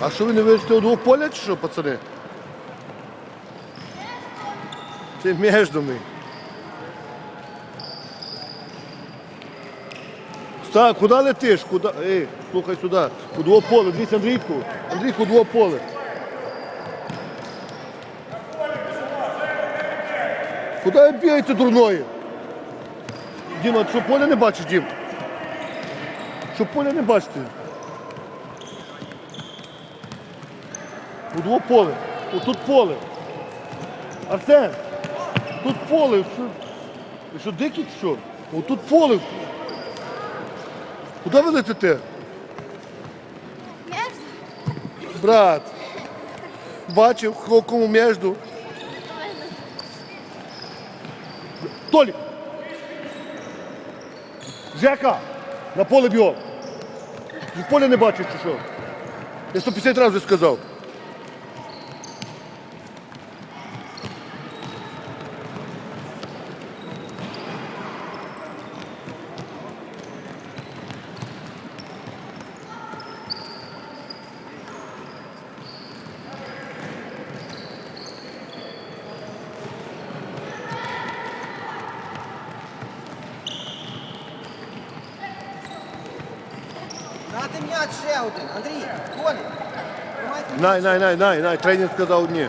А що ви не у двох поля чи що, пацани? Це між ми. Так, куди летиш? Куди? Ей, слухай сюди. У двополе. Дивіться, Андрійку. Андрійку, у двополе. Куди ви бігаєте дурної? Діма, що поля не бачиш, Дім? Що поля не бачите? У двополе. Отут поле. Арсен, тут поле. Що, ви що дикий чи що? Отут поле. Куди ви летите? Брат. Бачив, ко- кому міжду. Толік. Жека, на поле бігом. Ти Поле не бачиш чи що? Я 150 разів вже сказав. Дати м'яч ще один. Андрій, Коля. Най, най, най, най, най. Тренер сказав ні.